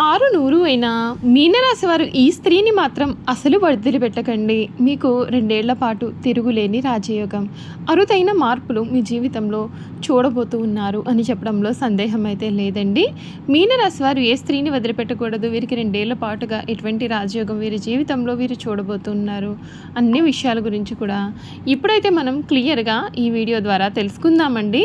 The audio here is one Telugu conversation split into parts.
ఆరు నూరు అయినా మీనరాశి వారు ఈ స్త్రీని మాత్రం అసలు వదిలిపెట్టకండి మీకు రెండేళ్ళ పాటు తిరుగులేని రాజయోగం అరుదైన మార్పులు మీ జీవితంలో చూడబోతూ ఉన్నారు అని చెప్పడంలో సందేహం అయితే లేదండి. మీనరాశి వారు ఏ స్త్రీని వదిలిపెట్టకూడదు వీరికి రెండేళ్ళ పాటుగా ఎటువంటి రాజయోగం వీరి జీవితంలో వీరు చూడబోతున్నారు అన్ని విషయాల గురించి కూడా ఇప్పుడైతే మనం క్లియర్గా ఈ వీడియో ద్వారా తెలుసుకుందామండి.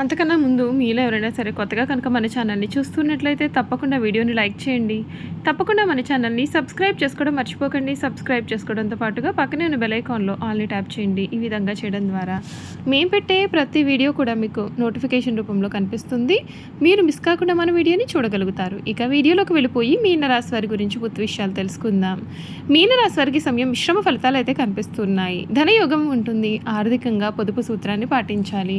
అంతకన్నా ముందు మీలో ఎవరైనా సరే కొత్తగా కనుక మన ఛానల్ని చూస్తున్నట్లయితే తప్పకుండా వీడియోని లైక్ చేయండి. తప్పకుండా మన ఛానల్ని సబ్స్క్రైబ్ చేసుకోవడం మర్చిపోకండి. సబ్స్క్రైబ్ చేసుకోవడంతో పాటుగా పక్కనే ఉన్న బెలైకాన్లో ఆల్ని ట్యాప్ చేయండి ఈ విధంగా చేయడం ద్వారా. మేము పెట్టే ప్రతి వీడియో కూడా మీకు నోటిఫికేషన్ రూపంలో కనిపిస్తుంది. మీరు మిస్ కాకుండా మన వీడియోని చూడగలుగుతారు. ఇక వీడియోలోకి వెళ్ళిపోయి మీనరాశి వారి గురించి పూర్తి విషయాలు తెలుసుకుందాం. మీనరాశి వారికి సమయం మిశ్రమ ఫలితాలు అయితే కనిపిస్తున్నాయి. ధనయోగం ఉంటుంది. ఆర్థికంగా పొదుపు సూత్రాన్ని పాటించాలి.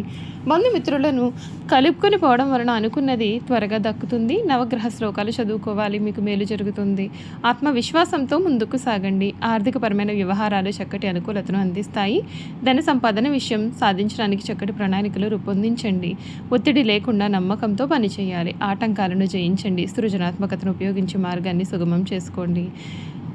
బంధుమిత్రులను కలుపుకొని పోవడం వలన అనుకున్నది త్వరగా దక్కుతుంది. నవగ్రహ శ్లోకాలు చదువుకోవాలి మీకు మేలు జరుగుతుంది. ఆత్మవిశ్వాసంతో ముందుకు సాగండి. ఆర్థికపరమైన వ్యవహారాలు చక్కటి అనుకూలతను అందిస్తాయి. ధన సంపాదన విషయం సాధించడానికి చక్కటి ప్రణాళికలు రూపొందించండి. ఒత్తిడి లేకుండా నమ్మకంతో పనిచేయాలి. ఆటంకాలను జయించండి. సృజనాత్మకతను ఉపయోగించే మార్గాన్ని సుగమం చేసుకోండి.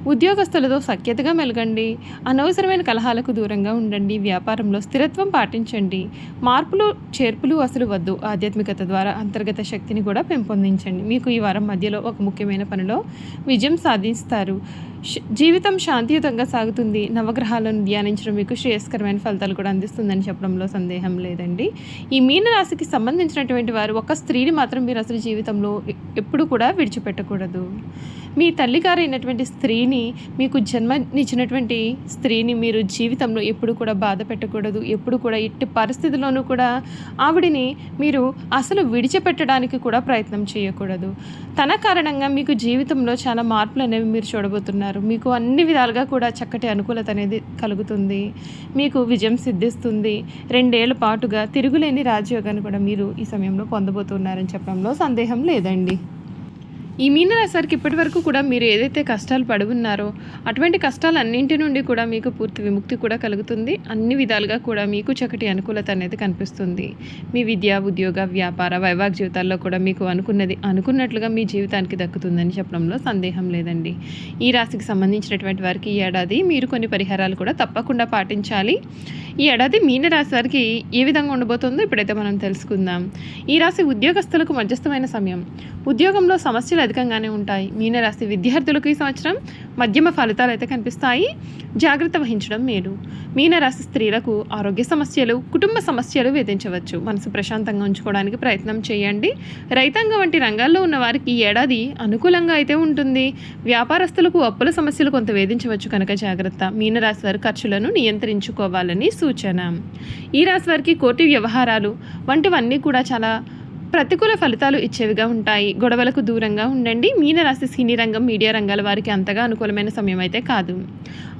ఉద్యోగస్తులతో సఖ్యతగా మెలగండి. అనవసరమైన కలహాలకు దూరంగా ఉండండి. వ్యాపారంలో స్థిరత్వం పాటించండి. మార్పులు చేర్పులు అసలు వద్దు. ఆధ్యాత్మికత ద్వారా అంతర్గత శక్తిని కూడా పెంపొందించండి. మీకు ఈ వారం మధ్యలో ఒక ముఖ్యమైన పనిలో విజయం సాధిస్తారు. జీవితం శాంతియుతంగా సాగుతుంది. నవగ్రహాలను ధ్యానించడం మీకు శ్రేయస్కరమైన ఫలితాలు కూడా అందిస్తుందని చెప్పడంలో సందేహం లేదండి. ఈ మీనరాశికి సంబంధించినటువంటి వారు ఒక స్త్రీని మాత్రం మీరు అసలు జీవితంలో ఎప్పుడు కూడా విడిచిపెట్టకూడదు. మీ తల్లిగారైనటువంటి స్త్రీని మీకు జన్మనిచ్చినటువంటి స్త్రీని మీరు జీవితంలో ఎప్పుడు కూడా బాధ పెట్టకూడదు. ఎప్పుడు కూడా ఎట్టి పరిస్థితుల్లోనూ కూడా ఆవిడిని మీరు అసలు విడిచిపెట్టడానికి కూడా ప్రయత్నం చేయకూడదు. తన కారణంగా మీకు జీవితంలో చాలా మార్పులు అనేవి మీరు చూడబోతున్నారు. మీకు అన్ని విధాలుగా కూడా చక్కటి అనుకూలత అనేది కలుగుతుంది. మీకు విజయం సిద్ధిస్తుంది. రెండేళ్ళ పాటుగా తిరుగులేని రాజయోగాన్ని కూడా మీరు ఈ సమయంలో పొందబోతున్నారని చెప్పడంలో సందేహం లేదండి. ఈ మీనరాశి ఇప్పటి వరకు కూడా మీరు ఏదైతే కష్టాలు పడి ఉన్నారో అటువంటి కష్టాలన్నింటి నుండి కూడా మీకు పూర్తి విముక్తి కూడా కలుగుతుంది. అన్ని విధాలుగా కూడా మీకు చక్కటి అనుకూలత అనేది కనిపిస్తుంది. మీ విద్య ఉద్యోగ వ్యాపార వైవాహిక జీవితాల్లో కూడా మీకు అనుకున్నది అనుకున్నట్లుగా మీ జీవితానికి దక్కుతుందని చెప్పడంలో సందేహం లేదండి. ఈ రాశికి సంబంధించినటువంటి వారికి ఈ ఏడాది మీరు కొన్ని పరిహారాలు కూడా తప్పకుండా పాటించాలి. ఈ ఏడాది మీనరాశి వారికి ఏ విధంగా ఉండబోతుందో ఇప్పుడైతే మనం తెలుసుకుందాం. ఈ రాశి ఉద్యోగస్తులకు మధ్యస్థమైన సమయం. ఉద్యోగంలో సమస్యలు అధికంగానే ఉంటాయి. మీనరాశి విద్యార్థులకు ఈ సంవత్సరం మధ్యమ ఫలితాలు అయితే కనిపిస్తాయి. జాగ్రత్త వహించడం మేలు. మీనరాశి స్త్రీలకు ఆరోగ్య సమస్యలు కుటుంబ సమస్యలు వేధించవచ్చు. మనసు ప్రశాంతంగా ఉంచుకోవడానికి ప్రయత్నం చేయండి. రైతాంగం వంటి రంగాల్లో ఉన్న వారికి ఏడాది అనుకూలంగా అయితే ఉంటుంది. వ్యాపారస్తులకు అప్పుల సమస్యలు కొంత వేధించవచ్చు కనుక జాగ్రత్త. మీనరాశి వారు ఖర్చులను నియంత్రించుకోవాలని సూచన. ఈ రాశి వారికి కోటి వ్యవహారాలు వంటివన్నీ కూడా చాలా ప్రతికూల ఫలితాలు ఇచ్చేవిగా ఉంటాయి. గొడవలకు దూరంగా ఉండండి. మీనరాశి సినీ రంగం మీడియా రంగాల వారికి అంతగా అనుకూలమైన సమయం అయితే కాదు.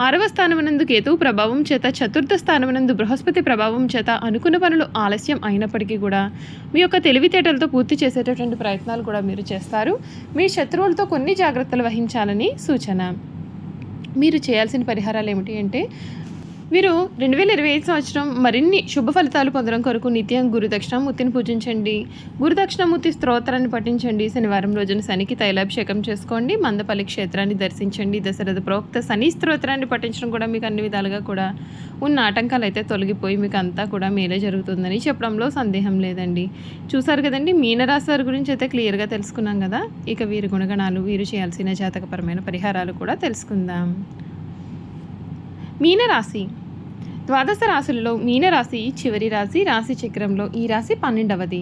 ఆరవ స్థానమునందు కేతువు ప్రభావం చేత చతుర్థ స్థానమునందు బృహస్పతి ప్రభావం చేత అనుకున్న పనులు ఆలస్యం అయినప్పటికీ కూడా మీ యొక్క తెలివితేటలతో పూర్తి చేసేటటువంటి ప్రయత్నాలు కూడా మీరు చేస్తారు. మీ శత్రువులతో కొన్ని జాగ్రత్తలు వహించాలని సూచన. మీరు చేయాల్సిన పరిహారాలు ఏమిటి అంటే వీరు రెండు వేల ఇరవై ఐదు సంవత్సరం మరిన్ని శుభ ఫలితాలు పొందడం కొరకు నిత్యం గురుదక్షిణామూర్తిని పూజించండి. గురుదక్షిణామూర్తి స్తోత్రాన్ని పఠించండి. శనివారం రోజున శనికి తైలాభిషేకం చేసుకోండి. మందపల్లి క్షేత్రాన్ని దర్శించండి. దశరథ ప్రోక్త శని స్తోత్రాన్ని పఠించడం కూడా మీకు అన్ని విధాలుగా కూడా ఉన్న ఆటంకాలు అయితే తొలగిపోయి మీకు అంతా కూడా మేలే జరుగుతుందని చెప్పడంలో సందేహం లేదండి. చూసారు కదండి మీనరాశి వారి గురించి అయితే క్లియర్గా తెలుసుకున్నాం కదా. ఇక వీరి గుణగణాలు వీరు చేయాల్సిన జాతకపరమైన పరిహారాలు కూడా తెలుసుకుందాం. మీనరాశి. ద్వాదశ రాశులలో మీనరాశి చివరి రాశి రాశి చక్రంలో ఈ రాశి పన్నెండవది.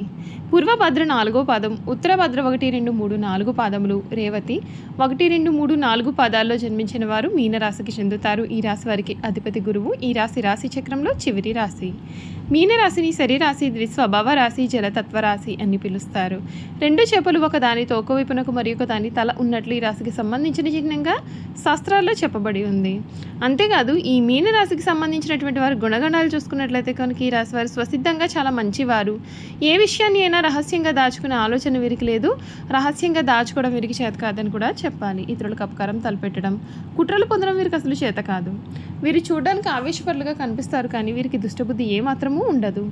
పూర్వభద్ర నాలుగో పాదం ఉత్తరభద్ర ఒకటి రెండు మూడు నాలుగు పాదములు. రేవతి ఒకటి రెండు మూడు నాలుగు పాదాల్లో జన్మించిన వారు మీనరాశికి చెందుతారు. ఈ రాశి వారికి అధిపతి గురువు ఈ రాశి రాశి చక్రంలో చివరి రాశి. మీనరాశిని శరీరాశి ద్విస్వభావ రాశి జలతత్వ రాశి అని పిలుస్తారు. రెండు చేపలు ఒక దాని తోక మరి ఒక దాని తల ఉన్నట్లు ఈ రాశికి సంబంధించిన చిహ్నంగా శాస్త్రాల్లో చెప్పబడి ఉంది. అంతేకాదు ఈ మీన రాశికి సంబంధించినటువంటి వారి గుణగణాలు చూసుకున్నట్లయితే కనుక ఈ రాశి వారు స్వసిద్ధంగా చాలా మంచివారు. ఏ విషయాన్ని అయినా రహస్యంగా దాచుకునే ఆలోచన వీరికి లేదు. రహస్యంగా దాచుకోవడం వీరికి చేత కాదని కూడా చెప్పాలి. ఇతరులకు అపకారం తలపెట్టడం కుట్రలు పొందడం వీరికి అసలు చేత కాదు. వీరు చూడడానికి ఆవేశపరులుగా కనిపిస్తారు కానీ వీరికి దుష్టబుద్ధి ఏమాత్రమూ ఉండదు.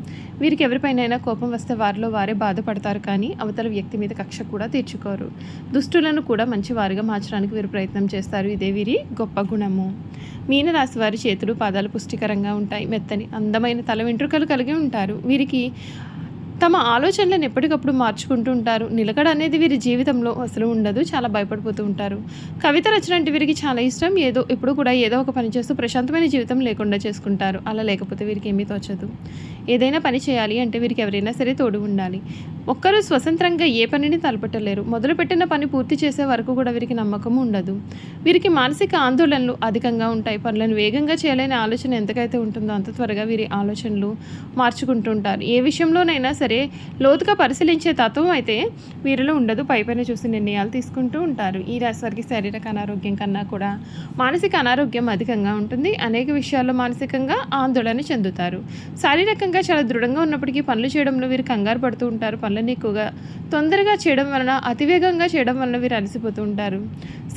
వీరికి ఎవరిపైనైనా కోపం వస్తే వారిలో వారే బాధపడతారు కానీ అవతల వ్యక్తి మీద కక్ష కూడా తీర్చుకోరు. దుష్టులను కూడా మంచి వారిగా మార్చడానికి వీరు ప్రయత్నం చేస్తారు. ఇదే వీరి గొప్ప గుణము. మీనరాశి వారి చేతులు పాదాలు పుష్టికరంగా ఉంటాయి. మెత్తని అందమైన తల వెంట్రుకలు కలిగి ఉంటారు. వీరికి తమ ఆలోచనలను ఎప్పటికప్పుడు మార్చుకుంటూ ఉంటారు. నిలకడ అనేది వీరి జీవితంలో అసలు ఉండదు. చాలా భయపడిపోతూ ఉంటారు. కవిత రచన అంటే వీరికి చాలా ఇష్టం. ఏదో ఎప్పుడు కూడా ఏదో ఒక పని చేస్తూ ప్రశాంతమైన జీవితం లేకుండా చేసుకుంటారు. అలా లేకపోతే వీరికి ఏమీ తోచదు. ఏదైనా పని చేయాలి అంటే వీరికి ఎవరైనా సరే తోడు ఉండాలి. ఒక్కరూ స్వతంత్రంగా ఏ పనిని తలపెట్టలేరు. మొదలుపెట్టిన పని పూర్తి చేసే వరకు కూడా వీరికి నమ్మకం ఉండదు. వీరికి మానసిక ఆందోళనలు అధికంగా ఉంటాయి. పనులను వేగంగా చేయలేని ఆలోచన ఎంతకైతే ఉంటుందో అంత త్వరగా వీరి ఆలోచనలు మార్చుకుంటూ ఉంటారు. ఏ విషయంలోనైనా సరే లోతుగా పరిశీలించే తత్వం అయితే వీరిలో ఉండదు. పైపైన చూసి నిర్ణయాలు తీసుకుంటూ ఉంటారు. ఈ రాశి వారికి శారీరక అనారోగ్యం కన్నా కూడా మానసిక అనారోగ్యం అధికంగా ఉంటుంది. అనేక విషయాల్లో మానసికంగా ఆందోళన చెందుతారు. శారీరకంగా చాలా దృఢంగా ఉన్నప్పటికీ పనులు చేయడంలో వీరు కంగారు పడుతూ ఉంటారు. పనులను ఎక్కువగా తొందరగా చేయడం వలన అతివేగంగా చేయడం వలన వీరు అలసిపోతూ ఉంటారు.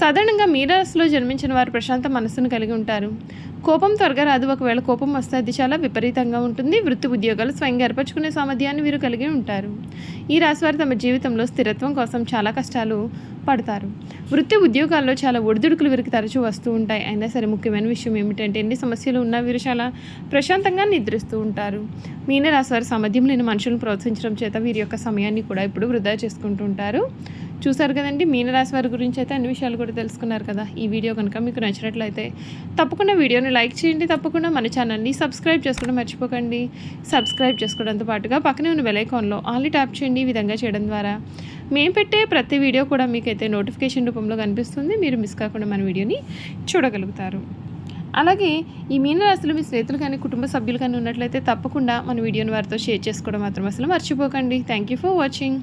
సాధారణంగా మీరాస్లో జన్మించిన వారు ప్రశాంత మనస్సును కలిగి ఉంటారు. కోపం త్వరగా రాదు. ఒకవేళ కోపం వస్తే అది చాలా విపరీతంగా ఉంటుంది. వృత్తి ఉద్యోగాలు స్వయంగా ఏర్పరచుకునే సామర్థ్యాన్ని వీరు కలిగి ఉంటారు. ఈ రాశి వారు తమ జీవితంలో స్థిరత్వం కోసం చాలా కష్టాలు పడతారు. వృత్తి ఉద్యోగాల్లో చాలా ఒడిదుడుకులు వీరికి తరచూ వస్తూ ఉంటాయి. అయినా సరే ముఖ్యమైన విషయం ఏమిటంటే ఎన్ని సమస్యలు ఉన్నా వీరు చాలా ప్రశాంతంగా నిద్రిస్తూ ఉంటారు. మీనరాశి వారి సామర్థ్యం లేని మనుషులను ప్రోత్సహించడం చేత వీరి యొక్క సమయాన్ని కూడా ఇప్పుడు వృధా చేసుకుంటూ ఉంటారు. చూసారు కదండి మీనరాశి వారి గురించి అయితే అన్ని విషయాలు కూడా తెలుసుకున్నారు కదా. ఈ వీడియో కనుక మీకు నచ్చినట్లయితే తప్పకుండా వీడియోని లైక్ చేయండి తప్పకుండా మన ఛానల్ని సబ్స్క్రైబ్ చేసుకోవడం మర్చిపోకండి. సబ్స్క్రైబ్ చేసుకోవడంతో పాటుగా పక్కనే ఉన్న బెలైకాన్లో ఆన్లీ ట్యాప్ చేయండి ఈ విధంగా చేయడం ద్వారా. మేము పెట్టే ప్రతి వీడియో కూడా మీకైతే నోటిఫికేషన్ రూపంలో కనిపిస్తుంది. మీరు మిస్ కాకుండా మన వీడియోని చూడగలుగుతారు. అలాగే ఈ మీనరాశులు మీ స్నేహితులు కానీ కుటుంబ సభ్యులు కానీ ఉన్నట్లయితే తప్పకుండా మన వీడియోని వారితో షేర్ చేసుకోవడం మాత్రం అసలు మర్చిపోకండి. Thank you for watching.